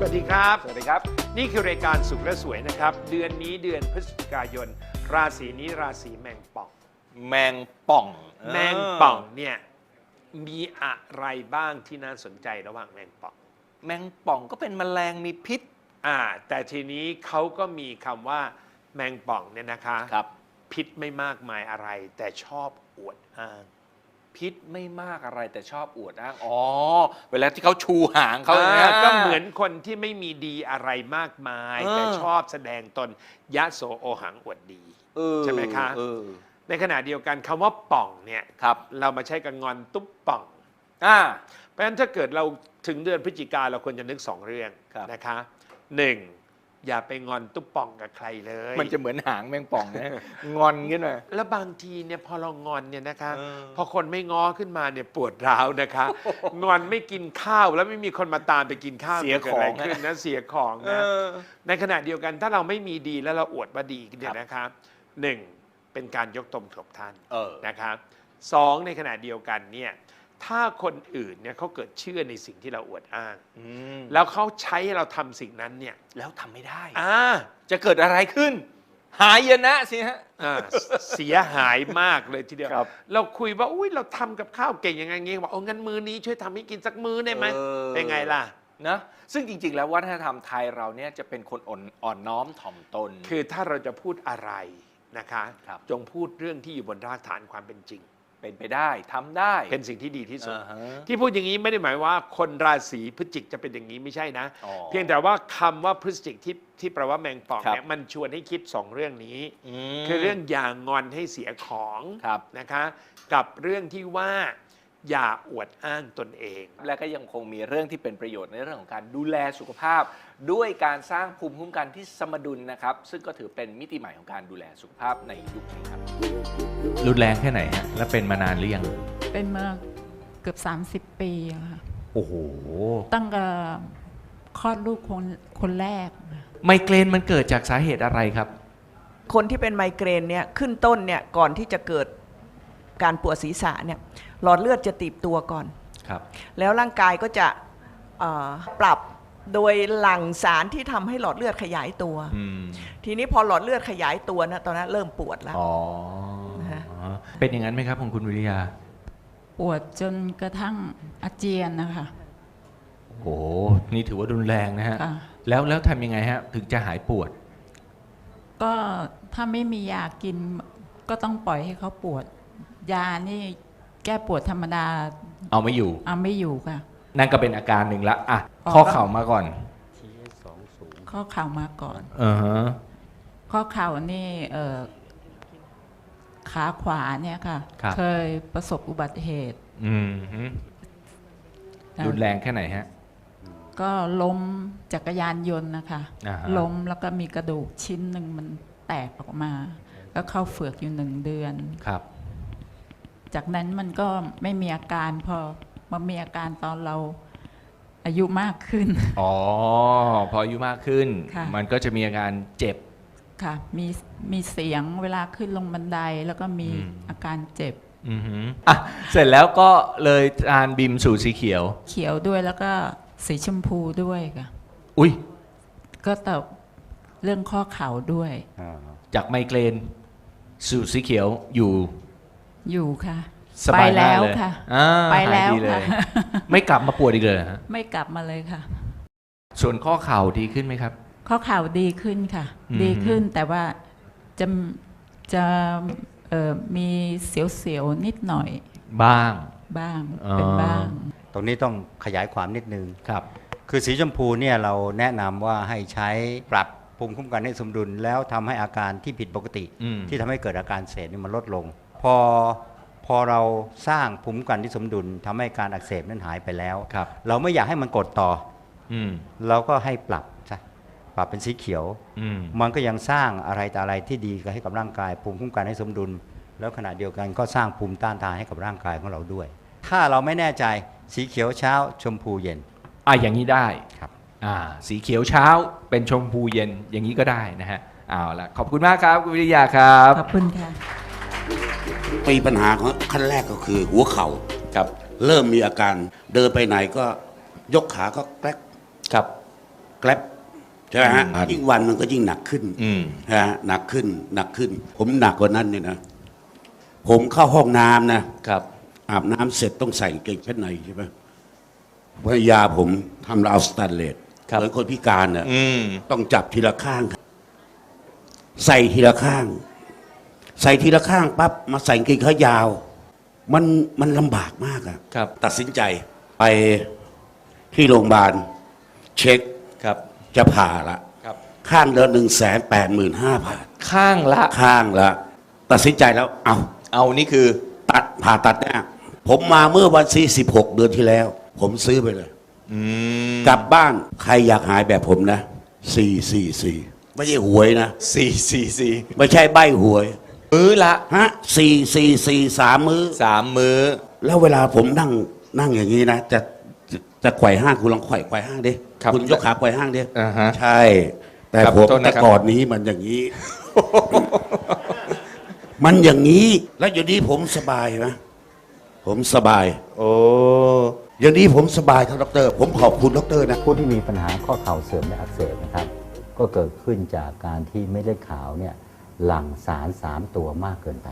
สวัสดีครับ สวัสดีครับ นี่คือรายการสุขและสวยนะครับ เดือนนี้เดือนพฤศจิกายน ราศีนี้ราศีแมงป่อง แมงป่อง แมงป่องเนี่ยมีอะไรบ้างที่น่าสนใจระหว่างแมงป่อง แมงป่องก็เป็นแมลงมีพิษ อ่า แต่ทีนี้เขาก็มีคำว่าแมงป่องเนี่ยนะคะครับ พิษไม่มากมายอะไร แต่ชอบอวดอ้าง พิษไม่มากอะไรแต่ชอบอวดอ้าง อ๋อ เวลาที่เขาชูหางเขาอ่านี่ยก็เหมือนคนที่ไม่มีดีอะไรมากมายเออแต่ชอบแสดงตนยะโสโอหังอวดดีเออใช่ไหมคะเออในขณะเดียวกันคำว่าป่องเนี่ยครับเรามาใช้กับงอนตุ๊บป่องอ่าเพราะฉะนั้นถ้าเกิดเราถึงเดือนพฤศจิกาเราควรจะนึกสองเรื่องครับนะคะหนึ่ง อย่าไปงอนตุ๊บป่องกับใครเลยมันจะเหมือนหางแมงป่องนะ งอนขึ้นมา แล้วบางทีเนี่ยพอเรางอนเนี่ยนะคะเออ พอคนไม่ง้อขึ้นมาเนี่ยปวดร้าวนะคะ งอนไม่กินข้าวแล้วไม่มีคนมาตามไปกินข้าวเสียมันกิดอะไรของขึ้นนะเสียของเอนะ อ ในขณะเดียวกันถ้าเราไม่มีดีแล้วเราอวดว่าดีเนี่ครัยบนะครับหนึ่งเป็นการยกตนถบท่านเออ นะครับสองในขณะเดียวกันเนี่ย ถ้าคนอื่นเนี่ยเขาเกิดเชื่อในสิ่งที่เราอวดอ้างอืมแล้วเขาใช้ให้เราทำสิ่งนั้นเนี่ยแล้วทำไม่ได้ อ่าจะเกิดอะไรขึ้น หายนะสิฮะ อ่าเสียหายมากเลยทีเดียว ครับ เราคุยว่าอุ้ยเราทำกับข้าวเก่งยังไงงี้บอกเอางั้นมือนี้ช่วยทำให้กินสักมือได้ไหมเออเป็นไงล่ะ นะซึ่งจริง ๆ แล้ววัฒนธรรมไทยเราเนี่ยจะเป็นคนอ่อนอ่อนน้อมถ่อมตน คือถ้าเราจะพูดอะไรนะคะ ครับ จงพูดเรื่องที่อยู่บนรากฐานความเป็นจริง เป็นไปได้ทำได้ เป็นสิ่งที่ดีที่สุด อ่าฮะที่พูดอย่างนี้ไม่ได้หมายว่าคนราศีพฤศจิกจะเป็นอย่างนี้ไม่ใช่นะ อ๋อเพียงแต่ว่าคำว่าพฤศจิกที่ที่แปลว่าแมงป่องครับ เนี่ยมันชวนให้คิดสองเรื่องนี้มคือเรื่องอย่างงอนให้เสียของครับ นะคะ กับเรื่องที่ว่า อย่าอวดอ้างตนเอง และก็ยังคงมีเรื่องที่เป็นประโยชน์ในเรื่องของการดูแลสุขภาพ ด้วยการสร้างภูมิคุ้มกันที่สมดุลนะครับ ซึ่งก็ถือเป็นมิติใหม่ของการดูแลสุขภาพในยุคนี้ครับรุนแรงแค่ไหนฮะแล้วเป็นมานานหรือยังเป็นมาเกือบ 30 ปีอะค่ะโอ้โหตั้งแต่คลอดลูกคนคนแรกค่ะไมเกรนมันเกิดจากสาเหตุอะไรครับ คนที่เป็นไมเกรนเนี่ยขึ้นต้นเนี่ยก่อนที่จะเกิดการปวดศีรษะเนี่ย หลอดเลือดจะตีบตัวก่อน ครับ แล้วร่างกายก็จะเอ่อปรับโดยหลั่งสารที่ทำให้หลอดเลือดขยายตัว อืม ทีนี้พอหลอดเลือดขยายตัวนะตอนนั้นเริ่มปวดแล้ว อ๋อ นะฮะเป็นอย่างนั้นไหมครับของคุณวิริยา ปวดจนกระทั่งอาเจียนนะคะโอ้โห นี่ถือว่ารุนแรงนะฮะ ค่ะแล้วแล้วทำยังไงฮะ ถึงจะหายปวด ก็ถ้าไม่มียากินก็ต้องปล่อยให้เขาปวด ยานี่ แก้ปวดธรรมดาเอาไม่อยู่ เอาไม่อยู่ค่ะ นั่นก็เป็นอาการหนึ่งละอะอ๋อข้อเข่ามาก่อน ข้อเข่ามาก่อนอ่าฮะข้อเข่านี่เอ่อขาขวาเนี่ยค่ะครับเคยประสบอุบัติเหตุ อืมฮึอะรุนแรงแค่ไหนฮะ ก็ล้มจักรยานยนต์นะคะอ่าฮะล้มแล้วก็มีกระดูกชิ้นหนึ่งมันแตกออกมาแล้วเข้าเฟือกอยู่หนึ่งเดือนครับ จากนั้นมันก็ไม่มีอาการพอมามีอาการตอนเราอายุมากขึ้น อ๋อ พออายุมากขึ้น ค่ะ มันก็จะมีอาการเจ็บ ค่ะ มีมีเสียงเวลาขึ้นลงบันไดแล้วก็มีอืม อาการเจ็บอือฮึอะเสร็จแล้วก็เลยทานบิมสูตรสีเขียว เขียวด้วยแล้วก็สีชมพูด้วยค่ะ อุ้ยก็แต่เรื่องข้อเข่าด้วยจากไมเกรนสูตรสีเขียวอยู่ อยู่ค่ะ สบายไปแล้วมากเยค่ะอ่าไปแล้วหายดีเยค่ะ ไม่กลับมาปวดอีกเลยเหรอฮะไม่กลับมาเลยค่ะ ส่วนข้อเข่าดีขึ้นไหมครับ ข้อเข่าดีขึ้นค่ะ อืม ดีขึ้นแต่ว่าจะจะเอ่อมีเสียวๆนิดหน่อยบ้าง บ้างอ๋อเป็นบ้าง ตรงนี้ต้องขยายความนิดนึง ครับ คือสีชมพูเนี่ยเราแนะนำว่าให้ใช้ปรับภูมิคุ้มกันให้สมดุล แล้วทำให้อาการที่ผิดปกติ อืม ที่ทำให้เกิดอาการเสพนี่มันลดลง พอพอเราสร้างภูมิคุ้มกันที่สมดุลทำให้การอักเสบนั้นหายไปแล้วครับเราไม่อยากให้มันกดต่ออืมเราก็ให้ปรับซะปรับเป็นสีเขียวอืมมันก็ยังสร้างอะไรแต่อะไรที่ดีให้กับร่างกาย ภูมิคุ้มกันให้สมดุล แล้วขณะเดียวกันก็สร้างภูมิต้านทานให้กับร่างกายของเราด้วย ถ้าเราไม่แน่ใจสีเขียวเช้าชมพูเย็นอะอย่างนี้ได้ครับอ่าสีเขียวเช้าเป็นชมพูเย็นอย่างนี้ก็ได้นะฮะเอาละขอบคุณมากครับคุณวิริยาครับ ขอบคุณค่ะ มีปัญหาของขั้นแรกก็คือหัวเข่าครับ เริ่มมีอาการเดินไปไหนก็ยกขาก็แกลกครับแกลบใช่ไหมฮะยิ่งวันมันก็ยิ่งหนักขึ้นนะฮะหนักขึ้นหนักขึ้น ผมหนักกว่านั้นเนี่ยนะผมเข้าห้องน้ำนะครับ อาบน้ำเสร็จต้องใส่กางเกงชั้นในใช่ไหมภรรยาผมทำราวสแตนเลสเหมือนคนพิการน่ะต้องจับทีละข้าง ใส่ทีละข้าง ใส่ทีละข้างปั๊บมาใส่กางเกงขายาว มันมันลำบากมากอะครับ ตัดสินใจไปที่โรงพยาบาล เช็คครับ จะผ่าละครับ ข้างเดือนหนึ่งแสนแปดหมื่นห้าพันข้างละ ข้างละ ตัดสินใจแล้ว เอาเอานี่คือ ตัดผ่าตัดแน่ผมมาเมื่อวันที่สิบหกเดือนที่แล้ว ผมซื้อไปเลย อืมกลับบ้านใครอยากหายแบบผมนะสี่สี่สี่ไม่ใช่หวยนะ สี่สี่สี่ ไม่ใช่ใบหวย มื้อละฮะสี่สี่สี่สามมือ้อ สามมื้อ แล้วเวลาผมนั่งนั่งอย่างนี้นะ จะจะจะไขว่ห้างคุณลองไขว่ไขว่ห้างดิครับณยกขาไขว่ห้างดิอ่าฮะใช่ แต่ครับผมโทษนะครับแต่ก่อนนี้มันอย่างนี้ มันอย่างนี้ แล้วอยู่นี้ผมสบายไหมผมสบาย โอ้อย่างนี้ผมสบายครับดอกเตอรผมขอบคุณดอกเตอรนะ ผู้ที่มีปัญหาข้อเข่าเสื่อมและอักเสบนะครับ ก็เกิดขึ้นจากการที่เม็ดเลือดขาวเนี่ย หลั่งสาร 3 ตัวมากเกินไป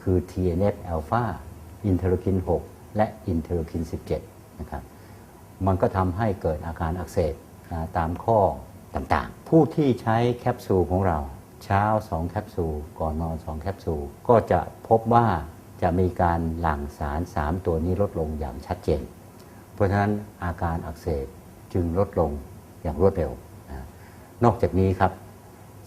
คือ TNF อ l p h a อินเทอร์คิน 6 และอินเทอร์คิน 17 นะครับ มันก็ทำให้เกิดอาการอักเสบตามข้อต่างๆ ผู้ที่ใช้แคปซูลของเรา เช้า 2 แคปซูล ก่อนนอน 2 แคปซูล ก็จะพบว่าจะมีการหลั่งสาร 3 ตัวนี้ลดลงอย่างชัดเจน เพราะฉะนั้นอาการอักเสบจึงลดลงอย่างรวดเร็ว นอกจากนี้ครับ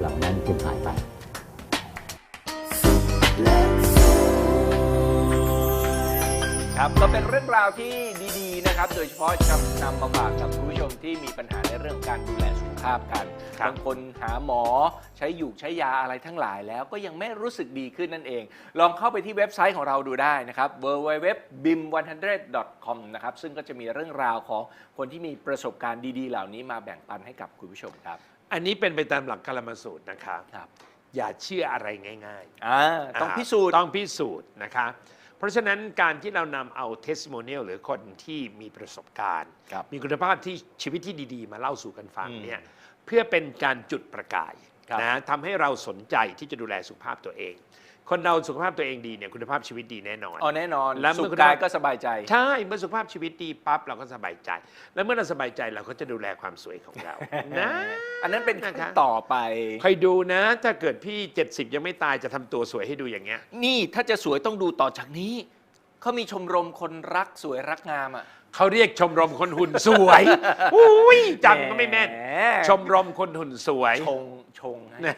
เหล่านั้นจึงหายไปครับก็เป็นเรื่องราวที่ดีๆนะครับ โดยเฉพาะนำนำมาฝากกับคุณผู้ชมที่มีปัญหาในเรื่องของการดูแลสุขภาพกันครับบางคนหาหมอใช้หยูกใช้ยาอะไรทั้งหลายแล้วก็ยังไม่รู้สึกดีขึ้นนั่นเอง ลองเข้าไปที่เว็บไซต์ของเราดูได้นะครับ www.bim100.com นะครับซึ่งก็จะมีเรื่องราวของคนที่มีประสบการณ์ดีๆ เหล่านี้มาแบ่งปันให้กับคุณผู้ชมครับ อันนี้เป็นไปตามหลักกรรมสูตรนะครับครับ อย่าเชื่ออะไรง่ายๆอ่าต้องพิสูจน์ต้องพิสูจน์นะคะ เพราะฉะนั้นการที่เรานำเอาเทส i ม o เนียลหรือคนที่มีประสบการณ์ ครับมีคุณภาพที่ชีวิตที่ดีๆ มาเล่าสู่กันฟังอืมเนี่ยเพื่อเป็นการจุดประกายครับ นะทำให้เราสนใจที่จะดูแลสุขภาพตัวเอง คนเราสุขภาพตัวเองดีเนี่ยคุณภาพชีวิตดีแน่นอน อ๋อแน่นอนแล้วเมื่สุอขคุณกายภาพก็สบายใจ ใช่เมื่อสุขภาพชีวิตดีปั๊บเราก็สบายใจ แล้วเมื่อเราสบายใจเราก็จะดูแลความสวยของเรานะอันนั้นเป็นนะคะขั้นต่อไปคอยดูนะ ถ้าเกิดพี่ 70 ยังไม่ตายจะทำตัวสวยให้ดูอย่างเงี้ยนี่ถ้าจะสวยต้องดูต่อจากนี้เขามีชมรมคนรักสวยรักงามอะ เขาเรียกชมรมคนหุ่นสวยอุ้ยจำก็ไม่แม่น หชมรมคนหุ่นสวย ชงชงให้นะ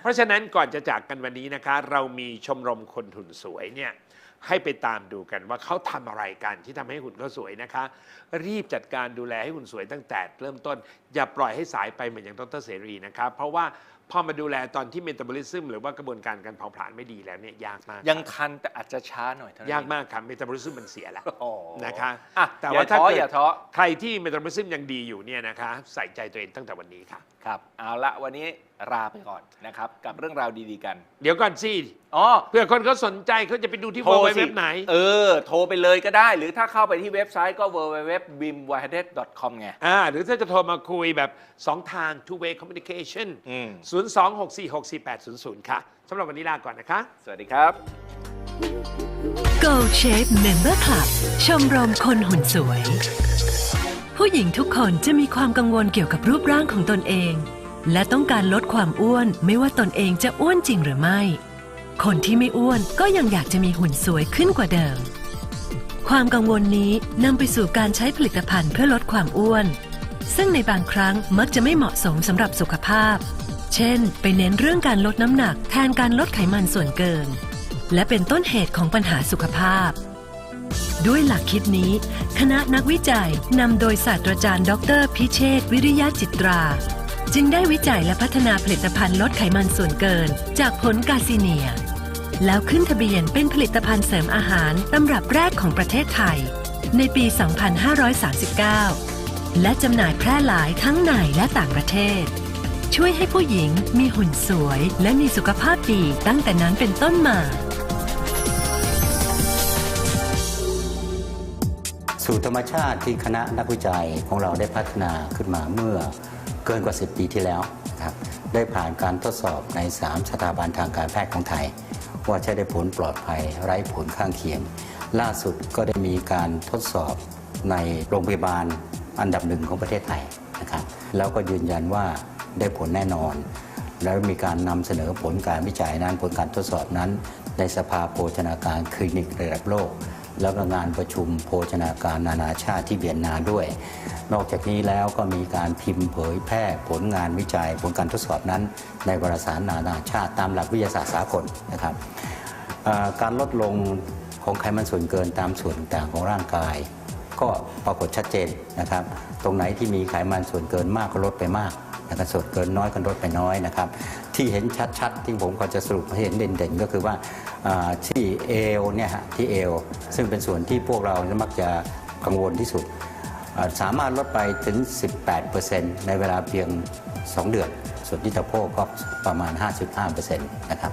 เพราะฉะนั้นก่อนจะจากกันวันนี้นะคะ เรามีชมรมคนหุ่นสวยเนี่ยให้ไปตามดูกันว่าเขาทำอะไรกันที่ทำให้หุ่นเขาสวยนะคะ รีบจัดการดูแลให้หุ่นสวยตั้งแต่เริ่มต้น อย่าปล่อยให้สายไปเหมือนอย่างดรเสรีนะครับเพราะว่า พอมาดูแลตอนที่เมตาบอลิซึมหรือว่ากระบวนการการเผาผลาญไม่ดีแล้วเนี่ยยากมาก ยังทันแต่อาจจะช้าหน่อยเท่านั้นยากมากครับเมตาบอลิซึมมันเสียแล้วอ๋อนะคะอะแต่อย่าว่าถ้าท้อเกิดอย่าท้อ ใครที่เมตาบอลิซึมยังดีอยู่เนี่ยนะคะใส่ใจตัวเองตั้งแต่วันนี้ค่ะ ครับ เอาละวันนี้ลาไปก่อนนะครับ กับเรื่องราวดีๆกันเดี๋ยวก่อนสิอ๋อ เพื่อคนเขาสนใจเขาจะไปดูที่โทรเว็สิบไหน เออ โทรไปเลยก็ได้ หรือถ้าเข้าไปที่เว็บไซต์ก็ www.bimwahdet.com ไงอ่าหรือถ้าจะโทรมาคุยแบบ 2 ทาง two way communication อืม026464800 ค่ะสำหรับวันนี้ลาก่อนนะคะ สวัสดีครับ Gold Shape Member Club ชมรมคนหุ่นสวย ผู้หญิงทุกคนจะมีความกังวลเกี่ยวกับรูปร่างของตนเอง และต้องการลดความอ้วนไม่ว่าตนเองจะอ้วนจริงหรือไม่ คนที่ไม่อ้วนก็ยังอยากจะมีหุ่นสวยขึ้นกว่าเดิม ความกังวลนี้นำไปสู่การใช้ผลิตภัณฑ์เพื่อลดความอ้วน ซึ่งในบางครั้งมักจะไม่เหมาะสมสำหรับสุขภาพ เช่น ไปเน้นเรื่องการลดน้ำหนักแทนการลดไขมันส่วนเกิน และเป็นต้นเหตุของปัญหาสุขภาพ ด้วยหลักคิดนี้ คณะนักวิจัยนำโดยศาสตราจารย์ดร พิเชษวิริยะจิตรา จึงได้วิจัยและพัฒนาผลิตภัณฑ์ลดไขมันส่วนเกิน จากผลกาซิเนีย แล้วขึ้นทะเบียนเป็นผลิตภัณฑ์เสริมอาหารตำรับแรกของประเทศไทย ในปี 2539 และจำหน่ายแพร่หลายทั้งในและต่างประเทศ ช่วยให้ผู้หญิงมีหุ่นสวย และมีสุขภาพดีตั้งแต่นั้นเป็นต้นมา สูตรธรรมชาติที่คณะนักวิจัยของเราได้พัฒนาขึ้นมาเมื่อเกินกว่า 10 ปีที่แล้วนะครับได้ผ่านการทดสอบใน 3 สถาบันทางการแพทย์ของไทย ว่าใช้ได้ผลปลอดภัยไร้ผลข้างเคียง ล่าสุดก็ได้มีการทดสอบในโรงพยาบาลอันดับหนึ่งของประเทศไทยนะครับแล้วก็ยืนยันว่า ได้ผลแน่นอน แล้วมีการนำเสนอผลการวิจัยนั้นผลการทดสอบนั้น ในสภาโภชนาการคลินิกระดับโลก แล้วก็งานประชุมโภชนาการนานาชาติที่เวียนนาด้วย นอกจากนี้แล้วก็มีการพิมพ์เผยแพร่ผลงานวิจัย ผลการทดสอบนั้น ในวารสารนานาชาติตามหลักวิทยาศาสตร์สากลนะครับการลดลงของไขมันส่วนเกินตามส่วนต่างของร่างกาย ก็ปรากฏชัดเจนนะครับ ตรงไหนที่มีไขมันส่วนเกินมากก็ลดไปมาก นะครับส่วนเกินน้อยก็ลดไปน้อยนะครับที่เห็นชัดๆ ที่ผมก็จะสรุปให้เห็นเด่นๆ ก็คือว่าที่เอวเนี่ยฮะที่เอวซึ่งเป็นส่วนที่พวกเรามักจะกังวลที่สุด สามารถลดไปถึง 18%ในเวลาเพียง 2 เดือน ส่วนที่ตะโพกก็ประมาณ 55%นะครับ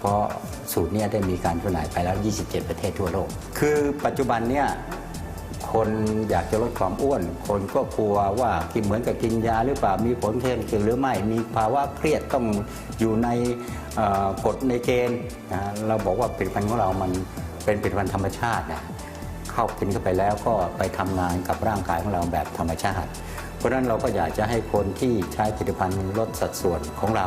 เพราะสูตรนี้ได้มีการจำหน่ายไปแล้ว 27 ประเทศทั่วโลก คือปัจจุบันเนี่ยคนอยากจะลดความอ้วน คนก็กลัวว่ากินเหมือนกับกินยาหรือเปล่ามีผลข้างเคียงหรือไม่มีภาวะเครียดต้องอยู่ในกฎในเกณฑ์นะเราบอกว่าผลิตภัณฑ์ของเรามันเป็นผลิตภัณฑ์ธรรมชาตินะเข้ากินเข้าไปแล้วก็ไปทำงานกับร่างกายของเราแบบธรรมชาติ เพราะฉะนั้นเราก็อยากจะให้คนที่ใช้ผลิตภัณฑ์ลดสัดส่วนของเรา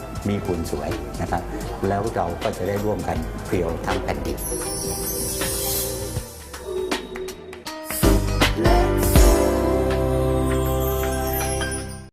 มีหุ่นสวยนะครับ แล้วเราก็จะได้ร่วมกันเพียวทั้งแผ่นดิน